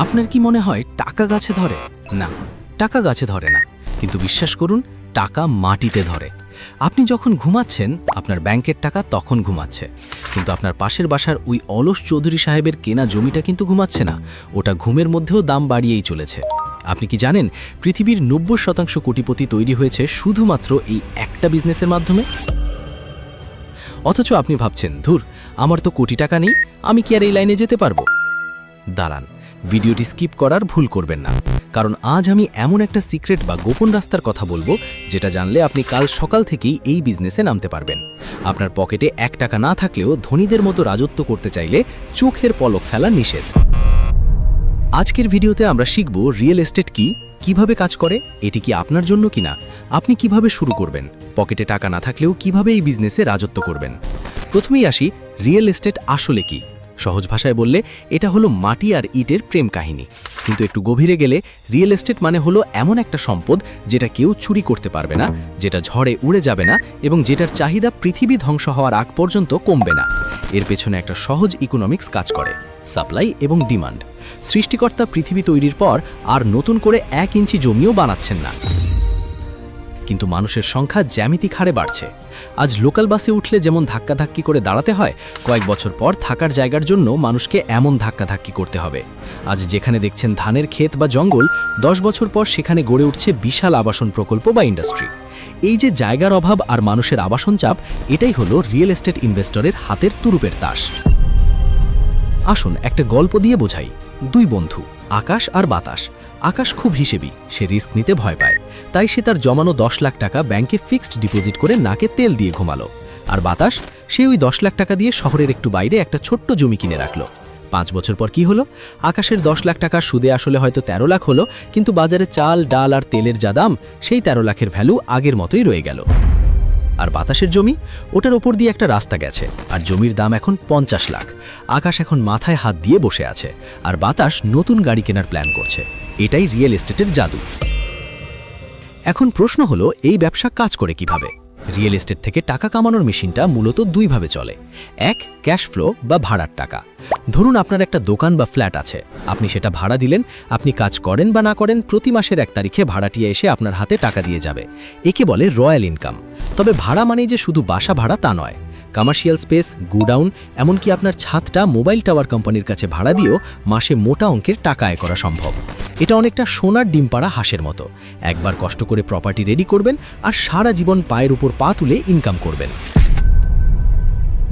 আপনার কি মনে হয় টাকা গাছে ধরে? না, টাকা গাছে ধরে না। কিন্তু বিশ্বাস করুন, টাকা মাটিতে ধরে। আপনি যখন ঘুমাচ্ছেন, আপনার ব্যাংকের টাকা তখন ঘুমাচ্ছে। কিন্তু আপনার পাশের বাসার ওই অলস চৌধুরী সাহেবের কেনা জমিটা কিন্তু ঘুমাচ্ছে না। ওটা ঘুমের মধ্যেও দাম বাড়িয়েই চলেছে। আপনি কি জানেন, পৃথিবীর নব্বই শতাংশ কোটিপতি তৈরি হয়েছে শুধুমাত্র এই একটা বিজনেসের মাধ্যমে? অথচ আপনি ভাবছেন, ধুর, আমার তো কোটি টাকা নেই, আমি কি আর এই লাইনে যেতে পারব? দাঁড়ান ভিডিওটি স্কিপ করার ভুল করবেন না। কারণ আজ আমি এমন একটা সিক্রেট বা গোপন রাস্তার কথা বলব, যেটা জানলে আপনি কাল সকাল থেকেই এই বিজনেসে নামতে পারবেন। আপনার পকেটে এক টাকা না থাকলেও ধনীদের মতো রাজত্ব করতে চাইলে চোখের পলক ফেলা নিষেধ। আজকের ভিডিওতে আমরা শিখব রিয়েল এস্টেট কি, কীভাবে কাজ করে, এটি কি আপনার জন্য কিনা, আপনি কীভাবে শুরু করবেন, পকেটে টাকা না থাকলেও কীভাবে এই বিজনেসে রাজত্ব করবেন। প্রথমেই আসি, রিয়েল এস্টেট আসলে কি? সহজ ভাষায় বললে, এটা হলো মাটি আর ইটের প্রেম কাহিনী। কিন্তু একটু গভীরে গেলে, রিয়েল এস্টেট মানে হলো এমন একটা সম্পদ যেটা কেউ চুরি করতে পারবে না, যেটা ঝড়ে উড়ে যাবে না এবং যেটার চাহিদা পৃথিবী ধ্বংস হওয়ার আগ পর্যন্ত কমবে না। এর পেছনে একটা সহজ ইকোনমিক্স কাজ করে সাপ্লাই এবং ডিমান্ড সৃষ্টিকর্তা পৃথিবী তৈরির পর আর নতুন করে এক ইঞ্চি জমিও বানাচ্ছেন না। কিন্তু মানুষের সংখ্যা জ্যামিতিক হারে বাড়ছে। আজ লোকাল বাসে উঠলে যেমন ধাক্কাধাক্কি করে দাঁড়াতে হয়, কয়েক বছর পর থাকার জায়গার জন্য মানুষকে এমন ধাক্কাধাক্কি করতে হবে। আজ যেখানে দেখছেন ধানের ক্ষেত বা জঙ্গল, দশ বছর পর সেখানে গড়ে উঠছে বিশাল আবাসন প্রকল্প বা ইন্ডাস্ট্রি। এই যে জায়গার অভাব আর মানুষের আবাসন চাপ, এটাই হলো রিয়েল এস্টেট ইনভেস্টরের হাতের তুরুপের তাস। আসুন একটা গল্প দিয়ে বোঝাই। দুই বন্ধু, আকাশ আর বাতাস। আকাশ খুব হিসেবি, সে রিস্ক নিতে ভয় পায়। তাই সে তার জমানো দশ লাখ টাকা ব্যাংকে ফিক্সড ডিপোজিট করে নাকে তেল দিয়ে ঘুমালো। আর বাতাস, সে ওই দশ লাখ টাকা দিয়ে শহরের একটু বাইরে একটা ছোট্ট জমি কিনে রাখল। পাঁচ বছর পর কি হলো? আকাশের দশ লাখ টাকা সুদে আসলে হয়তো তেরো লাখ হলো, কিন্তু বাজারে চাল, ডাল আর তেলের যা দাম, সেই তেরো লাখের ভ্যালু আগের মতোই রয়ে গেল। আর বাতাসের জমি? ওটার ওপর দিয়ে একটা রাস্তা গেছে, আর জমির দাম এখন পঞ্চাশ লাখ। আকাশ এখন মাথায় হাত দিয়ে বসে আছে, আর বাতাস নতুন গাড়ি কেনার প্ল্যান করছে। এটাই রিয়েল এস্টেটের জাদু। এখন প্রশ্ন হলো, এই ব্যবসা কাজ করে কীভাবে? রিয়েল এস্টেট থেকে টাকা কামানোর মেশিনটা মূলত দুইভাবে চলে। এক ক্যাশ ফ্লো বা ভাড়ার টাকা। ধরুন আপনার একটা দোকান বা ফ্ল্যাট আছে। আপনি সেটা ভাড়া দিলেন, আপনি কাজ করেন বা না করেন, প্রতি মাসের এক তারিখে ভাড়াটিয়া এসে আপনার হাতে টাকা দিয়ে যাবে। একে বলে রয়্যাল ইনকাম তবে ভাড়া মানেই যে শুধু বাসা ভাড়া তা নয়। কমার্শিয়াল স্পেস গুডাউন এমনকি আপনার ছাদটা মোবাইল টাওয়ার কোম্পানির কাছে ভাড়া দিয়েও মাসে মোটা অঙ্কের টাকা আয় করা সম্ভব। এটা অনেকটা সোনার ডিম পাড়া হাঁসের মতো। একবার কষ্ট করে প্রপার্টি রেডি করবেন আর সারা জীবন পায়ের উপর পা তুলে ইনকাম করবেন।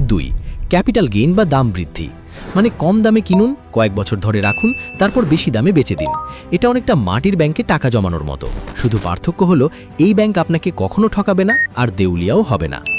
দুই ক্যাপিটাল গেইন বা দাম বৃদ্ধি। মানে কম দামে কিনুন, কয়েক বছর ধরে রাখুন, তারপর বেশি দামে বেচে দিন। এটা অনেকটা মাটির ব্যাংকে টাকা জমানোর মতো। শুধু পার্থক্য হলো, এই ব্যাংক আপনাকে কখনো ঠকাবে না আর দেউলিয়াও হবে না।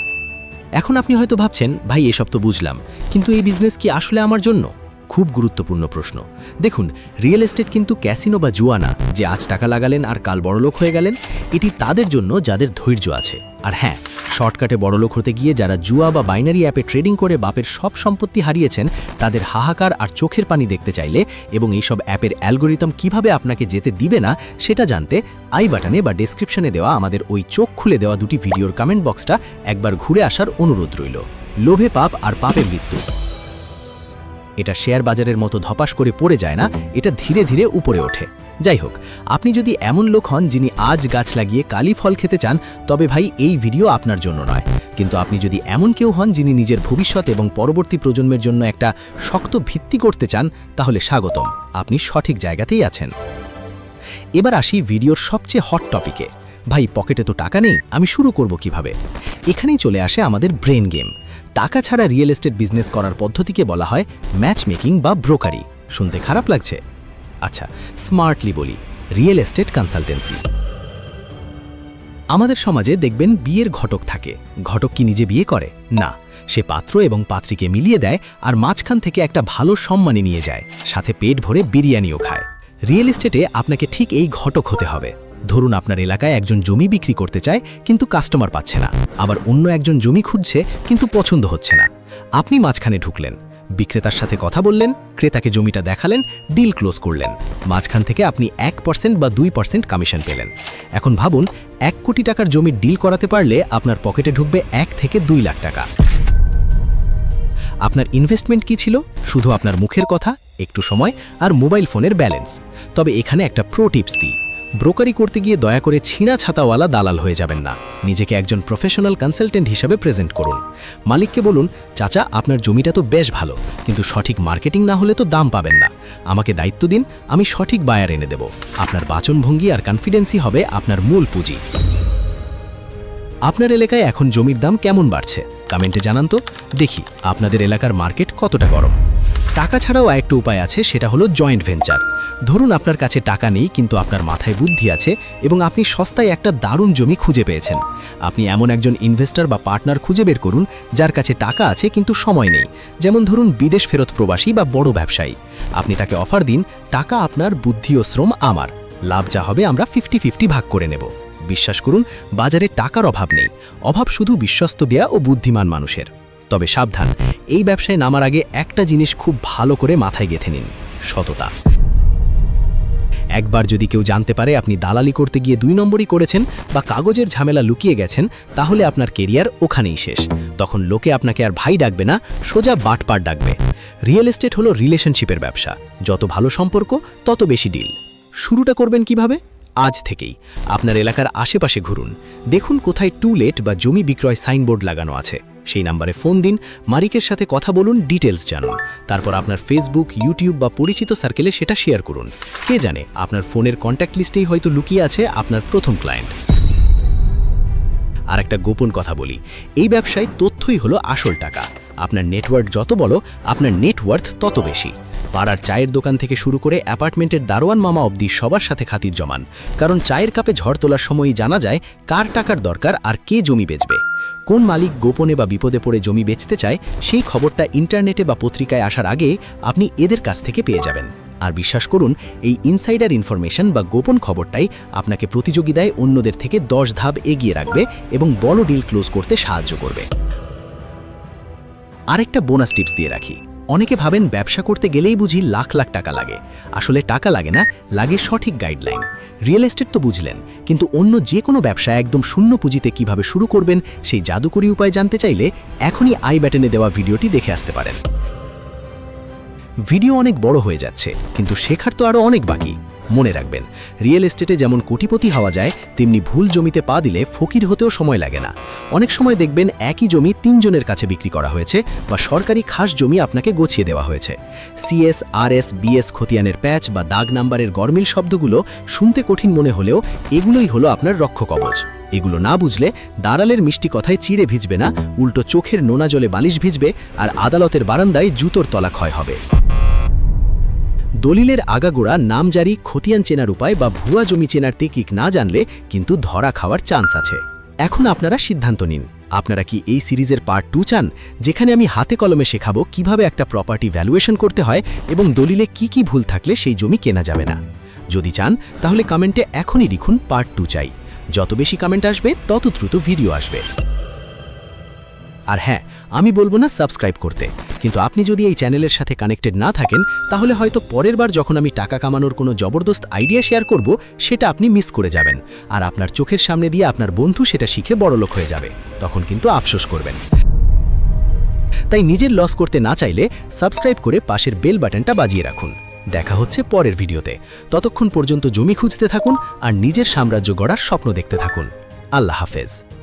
এখন আপনি হয়তো ভাবছেন, ভাই, এসব তো বুঝলাম। কিন্তু এই বিজনেস কি আসলে আমার জন্য? খুব গুরুত্বপূর্ণ প্রশ্ন। দেখুন, রিয়েল এস্টেট কিন্তু ক্যাসিনো বা জুয়া না যে আজ টাকা লাগালেন আর কাল বড়লোক হয়ে গেলেন, এটি তাদের জন্য যাদের ধৈর্য আছে। আর হ্যাঁ শর্টকাটে বড়লোক হতে গিয়ে যারা জুয়া বা বাইনারি অ্যাপে ট্রেডিং করে বাপের সব সম্পত্তি হারিয়েছেন, তাদের হাহাকার আর চোখের পানি দেখতে চাইলে এবং এইসব অ্যাপের অ্যালগোরিদম কীভাবে আপনাকে যেতে দিবে না, সেটা জানতে আই বাটনে বা ডেসক্রিপশনে দেওয়া আমাদের ওই চোখ খুলে দেওয়া দুটি ভিডিওর কমেন্ট বক্সটা একবার ঘুরে আসার অনুরোধ রইল। লোভে পাপ আর পাপে মৃত্যু। এটা শেয়ার বাজারের মতো ধপাস করে পড়ে যায় না, এটা ধীরে ধীরে উপরে ওঠে। যাই হোক, আপনি যদি এমন লোক হন যিনি আজ গাছ লাগিয়ে কালি ফল খেতে চান, তবে ভাই এই ভিডিও আপনার জন্য নয়। কিন্তু আপনি যদি এমন কেউ হন যিনি নিজের ভবিষ্যৎ এবং পরবর্তী প্রজন্মের জন্য একটা শক্ত ভিত্তি করতে চান, তাহলে স্বাগতম। আপনি সঠিক জায়গাতেই আছেন। এবার আসি ভিডিওর সবচেয়ে হট টপিকে ভাই, পকেটে তো টাকা নেই, আমি শুরু করব কীভাবে? এখানেই চলে আসে আমাদের ব্রেন গেম। টাকা ছাড়া রিয়েল এস্টেট বিজনেস করার পদ্ধতিকে বলা হয় ম্যাচ মেকিং বা ব্রোকারি। শুনতে খারাপ লাগছে? আচ্ছা স্মার্টলি বলি রিয়েল এস্টেট কনসালটেন্সি আমাদের সমাজে দেখবেন বিয়ের ঘটক থাকে। ঘটক কি নিজে বিয়ে করে? না। সে পাত্র এবং পাত্রীকে মিলিয়ে দেয় আর মাঝখান থেকে একটা ভালো সম্মানী নিয়ে যায়। সাথে পেট ভরে বিরিয়ানিও খায়। রিয়েল এস্টেটে আপনাকে ঠিক এই ঘটক হতে হবে। ধরুন আপনার এলাকায় একজন জমি বিক্রি করতে চায়, কিন্তু কাস্টমার পাচ্ছে না। আবার অন্য একজন জমি খুঁজছে, কিন্তু পছন্দ হচ্ছে না। আপনি মাঝখানে ঢুকলেন। বিক্রেতার সাথে কথা বললেন, ক্রেতাকে জমিটা দেখালেন ডিল ক্লোজ করলেন। মাঝখান থেকে আপনি এক পার্সেন্ট বা দুই পার্সেন্ট কমিশন পেলেন। এখন ভাবুন, এক কোটি টাকার জমির ডিল করাতে পারলে আপনার পকেটে ঢুকবে এক থেকে দুই লাখ টাকা। আপনার ইনভেস্টমেন্ট কি ছিল? শুধু আপনার মুখের কথা, একটু সময় আর মোবাইল ফোনের ব্যালেন্স তবে এখানে একটা প্রো টিপস দিই। ব্রোকারি করতে গিয়ে দয়া করে ছিঁড়া ছাতাওয়ালা দালাল হয়ে যাবেন না। নিজেকে একজন প্রফেশনাল কনসালটেন্ট হিসাবে প্রেজেন্ট করুন। মালিককে বলুন, চাচা, আপনার জমিটা তো বেশ ভালো, কিন্তু সঠিক মার্কেটিং না হলে তো দাম পাবেন না। আমাকে দায়িত্ব দিন, আমি সঠিক বায়ার এনে দেব। আপনার বাচনভঙ্গি আর কনফিডেন্সই হবে আপনার মূল পুঁজি। আপনার এলাকায় এখন জমির দাম কেমন বাড়ছে? কমেন্টে জানান তো। দেখি, আপনাদের এলাকার মার্কেট কতটা গরম? টাকা ছাড়াও একটা উপায় আছে, সেটা হলো জয়েন্ট ভেঞ্চার ধরুন আপনার কাছে টাকা নেই, কিন্তু আপনার মাথায় বুদ্ধি আছে এবং আপনি সস্তায় একটা দারুণ জমি খুঁজে পেয়েছেন। আপনি এমন একজন ইনভেস্টর বা পার্টনার খুঁজে বের করুন, যার কাছে টাকা আছে কিন্তু সময় নেই। যেমন ধরুন বিদেশ ফেরত প্রবাসী বা বড় ব্যবসায়ী। আপনি তাকে অফার দিন, টাকা আপনার বুদ্ধি ও শ্রম আমার। লাভ যা হবে আমরা ফিফটি ফিফটি ভাগ করে নেব। বিশ্বাস করুন, বাজারে টাকার অভাব নেই। অভাব শুধু বিশ্বস্ত দেয়া ও বুদ্ধিমান মানুষের। তবে সাবধান। এই ব্যবসায় নামার আগে একটা জিনিস খুব ভালো করে মাথায় গেঁথে নিন, সততা। একবার যদি কেউ জানতে পারে আপনি দালালি করতে গিয়ে দুই নম্বরই করেছেন বা কাগজের ঝামেলা লুকিয়ে গেছেন, তাহলে আপনার কেরিয়ার ওখানেই শেষ। তখন লোকে আপনাকে আর ভাই ডাকবে না, সোজা বাটপাট ডাকবে। রিয়েল এস্টেট হলো রিলেশনশিপের ব্যবসা। যত ভালো সম্পর্ক, তত বেশি ডিল। শুরুটা করবেন কীভাবে? আজ থেকেই। আপনার এলাকার আশেপাশে ঘুরুন। দেখুন কোথায় টু লেট বা জমি বিক্রয় সাইনবোর্ড লাগানো আছে। সেই নাম্বারে ফোন দিন, মারিকের সাথে কথা বলুন ডিটেলস জানুন। তারপর আপনার ফেসবুক, ইউটিউব বা পরিচিত সার্কেলে সেটা শেয়ার করুন। কে জানে, আপনার ফোনের কন্ট্যাক্ট লিস্টেই হয়তো লুকিয়ে আছে আপনার প্রথম ক্লায়েন্ট। আর একটা গোপন কথা বলি, এই ব্যবসায় তথ্যই হলো আসল টাকা। আপনার নেটওয়ার্ক যত বলো আপনার নেটওয়ার্থ তত বেশি। পাড়ার চায়ের দোকান থেকে শুরু করে অ্যাপার্টমেন্টের দারোয়ান মামা অবধি সবার সাথে খাতির জমান। কারণ চায়ের কাপে ঝড় তোলার সময়ই জানা যায় কার টাকার দরকার আর কে জমি বেচবে। কোন মালিক গোপনে বা বিপদে পড়ে জমি বেচতে চায়, সেই খবরটা ইন্টারনেটে বা পত্রিকায় আসার আগে আপনি এদের কাছ থেকে পেয়ে যাবেন। আর বিশ্বাস করুন, এই ইনসাইডার ইনফরমেশন বা গোপন খবরটাই আপনাকে প্রতিযোগিতায় অন্যদের থেকে দশ ধাপ এগিয়ে রাখবে এবং বড় ডিল ক্লোজ করতে সাহায্য করবে। আরেকটা বোনাস টিপস দিয়ে রাখি। অনেকে ভাবেন ব্যবসা করতে গেলেই বুঝি লাখ লাখ টাকা লাগে। আসলে টাকা লাগে না, লাগে সঠিক গাইডলাইন রিয়েল এস্টেট তো বুঝলেন, কিন্তু অন্য যে কোনো ব্যবসা একদম শূন্য পুঁজিতে কীভাবে শুরু করবেন সেই জাদুকরি উপায় জানতে চাইলে এখনই আই ব্যাটনে দেওয়া ভিডিওটি দেখে আসতে পারেন। ভিডিও অনেক বড় হয়ে যাচ্ছে, কিন্তু শেখার তো আরও অনেক বাকি। মনে রাখবেন। রিয়েল এস্টেটে যেমন কোটিপতি হওয়া যায়, তেমনি ভুল জমিতে পা দিলে ফকির হতেও সময় লাগে না। অনেক সময় দেখবেন একই জমি তিনজনের কাছে বিক্রি করা হয়েছে বা সরকারি খাস জমি আপনাকে গছিয়ে দেওয়া হয়েছে। সিএস, আরএস, বিএস খতিয়ানের প্যাচ বা দাগ নাম্বারের গরমিল শব্দগুলো শুনতে কঠিন মনে হলেও এগুলোই হলো আপনার রক্ষ কবচ এগুলো না বুঝলে দালালের মিষ্টি কথায় চিড়ে ভিজবে না, উল্টো চোখের নোনা জলে বালিশ ভিজবে আর আদালতের বারান্দায় জুতোর তলা ক্ষয় হবে। দলিলের আগাগোড়া নামজারি খতিয়ান চেনার উপায় বা ভুয়া জমি চেনার তেকিক না জানলে কিন্তু ধরা খাওয়ার চান্স আছে। এখন আপনারা সিদ্ধান্ত নিন। আপনারা কি এই সিরিজের পার্ট টু চান? যেখানে আমি হাতে কলমে শেখাবো কীভাবে একটা প্রপার্টি ভ্যালুয়েশন করতে হয় এবং দলিলে কি কি ভুল থাকলে সেই জমি কেনা যাবে না। যদি চান, তাহলে কমেন্টে এখনই লিখুন পার্ট টু চাই। যত বেশি কমেন্ট আসবে, তত দ্রুত ভিডিও আসবে। আর হ্যাঁ আমি বলব না সাবস্ক্রাইব করতে। কিন্তু আপনি যদি এই চ্যানেলের সাথে কানেক্টেড না থাকেন, তাহলে হয়তো পরের বার যখন আমি টাকা কামানোর কোনো জবরদস্ত আইডিয়া শেয়ার করব, সেটা আপনি মিস করে যাবেন। আর আপনার চোখের সামনে দিয়ে আপনার বন্ধু সেটা শিখে বড়লোক হয়ে যাবে। তখন কিন্তু আফসোস করবেন। তাই নিজের লস করতে না চাইলে সাবস্ক্রাইব করে পাশের বেল বাটনটা বাজিয়ে রাখুন। দেখা হচ্ছে পরের ভিডিওতে। ততক্ষণ পর্যন্ত জমি খুঁজতে থাকুন আর নিজের সাম্রাজ্য গড়ার স্বপ্ন দেখতে থাকুন। আল্লাহ হাফেজ।